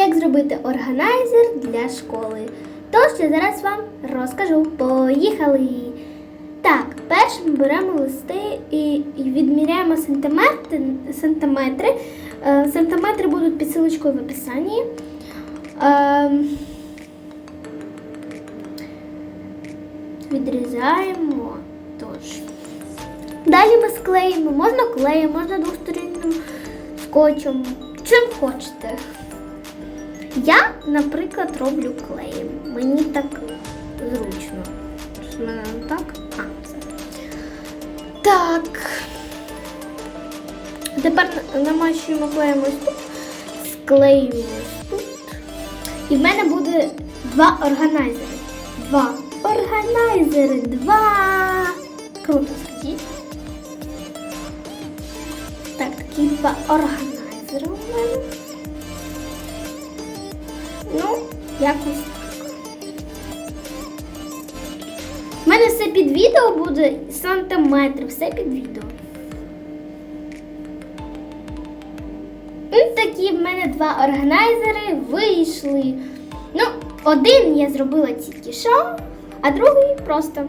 як зробити органайзер для школи. Тож я зараз вам розкажу. Поїхали! Так, перше ми беремо листи і, відміряємо сантиметри. сантиметри. Сантиметри будуть під силочкою в описанні. Ем, відрізаємо. Тож. Далі ми склеїмо, можна клеєм, можна двостороннім скотчем, чим хочете. Я, наприклад, роблю клеєм. Мені так зручно. В мене так. А, все. Так. Тепер намащуємо клеєм ось тут, склеюємо ось тут. І в мене буде два органайзери. Два органайзери. Два. Круто, скажіть. Так, такі два органайзери у мене. Ну, якось. У мене все під відео буде сантиметр, все під відео. Ось такі в мене два органайзери вийшли. Ну, один я зробила тільки що, а другий просто